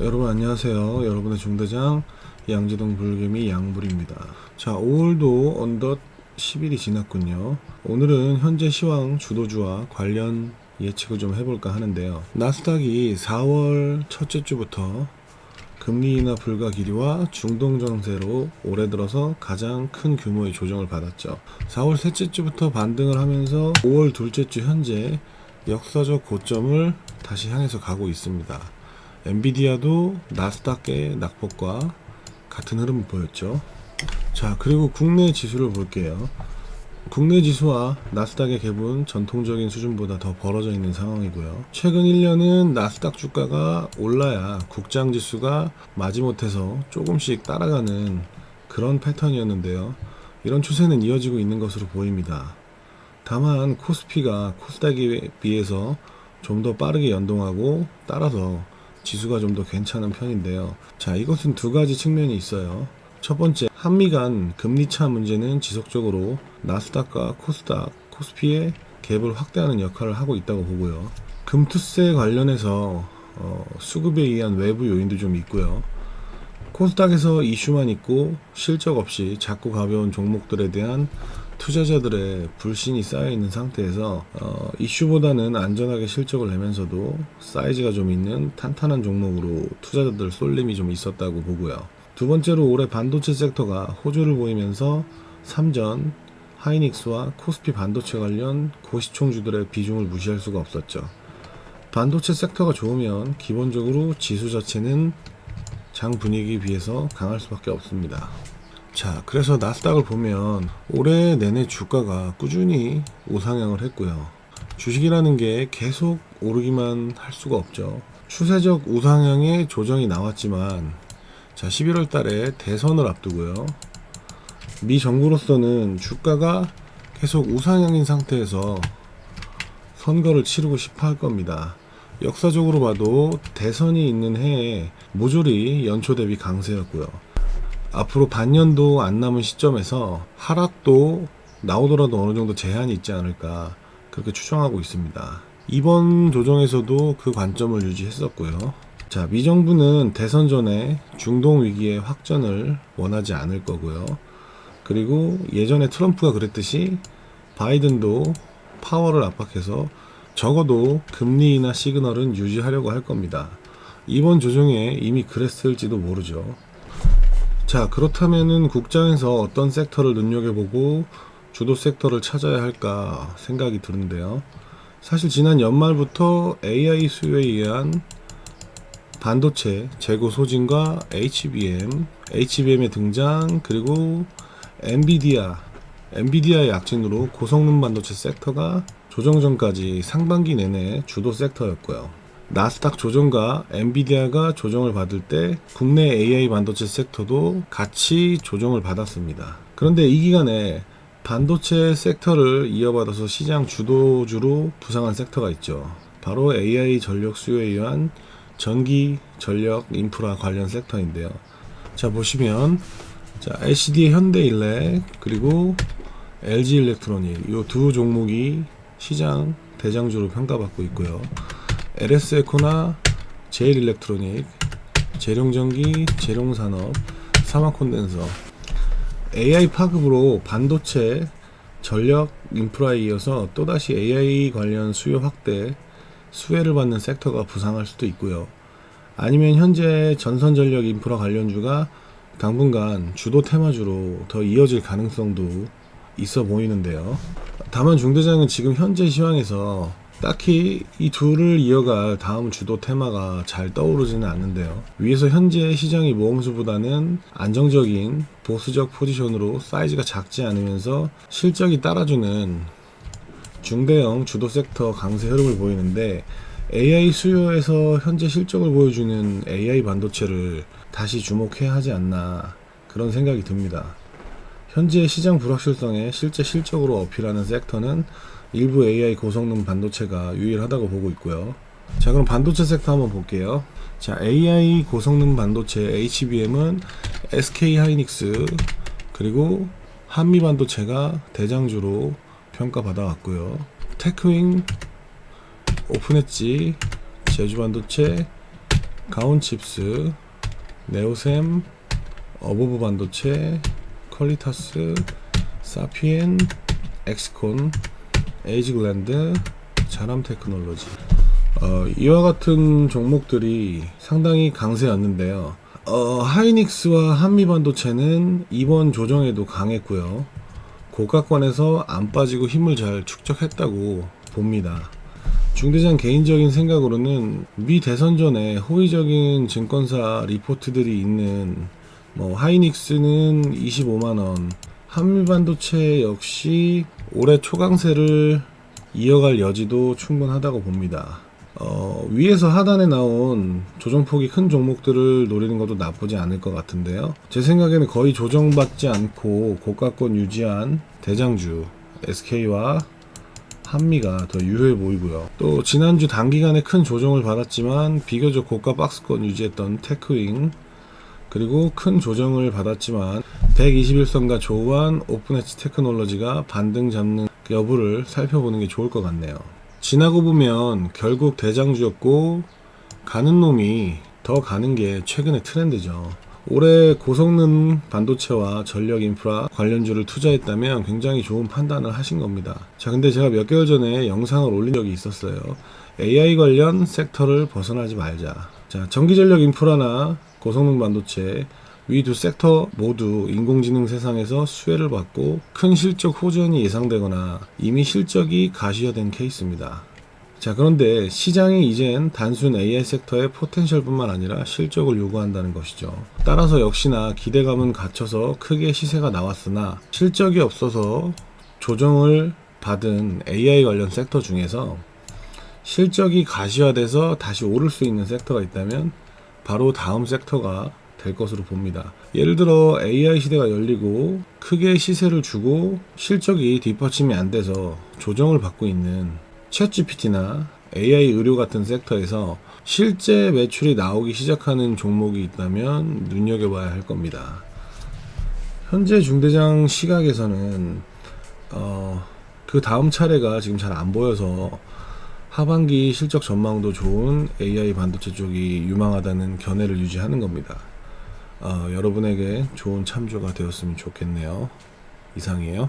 여러분 안녕하세요. 여러분의 중대장 양재동 불개미 양불입니다. 자, 5월도 언덧 10일이 지났군요. 오늘은 현재 시황 주도주와 관련 예측을 좀 해볼까 하는데요. 나스닥이 4월 첫째 주부터 금리 인하 불가 길이와 중동 정세로 올해 들어서 가장 큰 규모의 조정을 받았죠. 4월 셋째 주부터 반등을 하면서 5월 둘째 주 현재 역사적 고점을 다시 향해서 가고 있습니다. 엔비디아도 나스닥의 낙폭과 같은 흐름을 보였죠. 자, 그리고 국내 지수를 볼게요. 국내 지수와 나스닥의 갭은 전통적인 수준보다 더 벌어져 있는 상황이고요. 최근 1년은 나스닥 주가가 올라야 국장 지수가 마지못해서 조금씩 따라가는 그런 패턴이었는데요. 이런 추세는 이어지고 있는 것으로 보입니다. 다만 코스피가 코스닥에 비해서 좀 더 빠르게 연동하고 따라서 지수가 좀 더 괜찮은 편인데요. 자, 이것은 두 가지 측면이 있어요. 첫 번째, 한미 간 금리차 문제는 지속적으로 나스닥과 코스닥, 코스피의 갭을 확대하는 역할을 하고 있다고 보고요. 금투세 관련해서 어, 수급에 의한 외부 요인도 좀 있고요. 코스닥에서 이슈만 있고 실적 없이 작고 가벼운 종목들에 대한 투자자들의 불신이 쌓여 있는 상태에서 어, 이슈보다는 안전하게 실적을 내면서도 사이즈가 좀 있는 탄탄한 종목으로 투자자들 쏠림이 좀 있었다고 보고요. 두 번째로 올해 반도체 섹터가 호조를 보이면서 삼전, 하이닉스와 코스피 반도체 관련 고시총주들의 비중을 무시할 수가 없었죠. 반도체 섹터가 좋으면 기본적으로 지수 자체는 장 분위기에 비해서 강할 수밖에 없습니다. 자, 그래서 나스닥을 보면 올해 내내 주가가 꾸준히 우상향을 했고요. 주식이라는 게 계속 오르기만 할 수가 없죠. 추세적 우상향의 조정이 나왔지만, 자, 11월 달에 대선을 앞두고요. 미 정부로서는 주가가 계속 우상향인 상태에서 선거를 치르고 싶어 할 겁니다. 역사적으로 봐도 대선이 있는 해에 모조리 연초 대비 강세였고요. 앞으로 반년도 안 남은 시점에서 하락도 나오더라도 어느 정도 제한이 있지 않을까 그렇게 추정하고 있습니다. 이번 조정에서도 그 관점을 유지했었고요. 자, 미 정부는 대선 전에 중동 위기의 확전을 원하지 않을 거고요. 그리고 예전에 트럼프가 그랬듯이 바이든도 파워를 압박해서 적어도 금리 인하 시그널은 유지하려고 할 겁니다. 이번 조정에 이미 그랬을지도 모르죠. 자, 그렇다면은 국장에서 어떤 섹터를 눈여겨보고 주도 섹터를 찾아야 할까 생각이 드는데요. 사실 지난 연말부터 AI 수요에 의한 반도체 재고 소진과 HBM, HBM의 등장 그리고 엔비디아, 엔비디아의 약진으로 고성능 반도체 섹터가 조정 전까지 상반기 내내 주도 섹터였고요. 나스닥 조정과 엔비디아가 조정을 받을 때 국내 AI 반도체 섹터도 같이 조정을 받았습니다. 그런데 이 기간에 반도체 섹터를 이어받아서 시장 주도주로 부상한 섹터가 있죠. 바로 AI 전력 수요에 의한 전기, 전력, 인프라 관련 섹터인데요. 자, 보시면 자, LCD의 현대일렉 그리고 LG 일렉트로닉 이 두 종목이 시장 대장주로 평가받고 있고요. LS 에코나 제일 일렉트로닉, 재룡전기, 재룡산업, 사마콘덴서, AI 파급으로 반도체, 전력, 인프라에 이어서 또다시 AI 관련 수요 확대, 수혜를 받는 섹터가 부상할 수도 있고요. 아니면 현재 전선 전력 인프라 관련주가 당분간 주도 테마주로 더 이어질 가능성도 있어 보이는데요. 다만 중대장은 지금 현재 시황에서 딱히 이 둘을 이어갈 다음 주도 테마가 잘 떠오르지는 않는데요. 위에서 현재 시장의 모험수보다는 안정적인 보수적 포지션으로 사이즈가 작지 않으면서 실적이 따라주는 중대형 주도 섹터 강세 흐름을 보이는데 AI 수요에서 현재 실적을 보여주는 AI 반도체를 다시 주목해야 하지 않나 그런 생각이 듭니다. 현재 시장 불확실성에 실제 실적으로 어필하는 섹터는 일부 AI 고성능 반도체가 유일하다고 보고 있고요. 자, 그럼 반도체 섹터 한번 볼게요. 자, AI 고성능 반도체 HBM은 SK 하이닉스 그리고 한미 반도체가 대장주로 평가받아 왔고요. 테크윙, 오픈엣지, 제주 반도체, 가온칩스, 네오셈, 어보브 반도체, 퀄리타스, 사피엔, 엑스콘, 에이지글랜드, 자람 테크놀로지. 어, 이와 같은 종목들이 상당히 강세였는데요. 어, 하이닉스와 한미반도체는 이번 조정에도 강했고요. 고가권에서 안 빠지고 힘을 잘 축적했다고 봅니다. 중대장 개인적인 생각으로는 미 대선 전에 호의적인 증권사 리포트들이 있는 뭐 하이닉스는 25만 원, 한미반도체 역시 올해 초강세를 이어갈 여지도 충분하다고 봅니다. 어, 위에서 하단에 나온 조정폭이 큰 종목들을 노리는 것도 나쁘지 않을 것 같은데요. 제 생각에는 거의 조정받지 않고 고가권 유지한 대장주 SK와 한미가 더 유효해 보이고요. 또 지난주 단기간에 큰 조정을 받았지만 비교적 고가 박스권 유지했던 테크윙 그리고 큰 조정을 받았지만 121선과 조우한 오픈엣지 테크놀로지가 반등 잡는 여부를 살펴보는 게 좋을 것 같네요. 지나고 보면 결국 대장주였고 가는 놈이 더 가는 게 최근의 트렌드죠. 올해 고성능 반도체와 전력 인프라 관련주를 투자했다면 굉장히 좋은 판단을 하신 겁니다. 자, 근데 제가 몇 개월 전에 영상을 올린 적이 있었어요. AI 관련 섹터를 벗어나지 말자. 자, 전기전력 인프라나 고성능 반도체 위 두 섹터 모두 인공지능 세상에서 수혜를 받고 큰 실적 호전이 예상되거나 이미 실적이 가시화된 케이스입니다. 자, 그런데 시장이 이젠 단순 AI 섹터의 포텐셜뿐만 아니라 실적을 요구한다는 것이죠. 따라서 역시나 기대감은 갖춰서 크게 시세가 나왔으나 실적이 없어서 조정을 받은 AI 관련 섹터 중에서 실적이 가시화돼서 다시 오를 수 있는 섹터가 있다면 바로 다음 섹터가 될 것으로 봅니다. 예를 들어 AI 시대가 열리고 크게 시세를 주고 실적이 뒷받침이 안 돼서 조정을 받고 있는 챗GPT나 AI 의료 같은 섹터에서 실제 매출이 나오기 시작하는 종목이 있다면 눈여겨봐야 할 겁니다. 현재 중대장 시각에서는 어, 그 다음 차례가 지금 잘 안 보여서 하반기 실적 전망도 좋은 AI 반도체 쪽이 유망하다는 견해를 유지하는 겁니다. 어, 여러분에게 좋은 참조가 되었으면 좋겠네요. 이상이에요.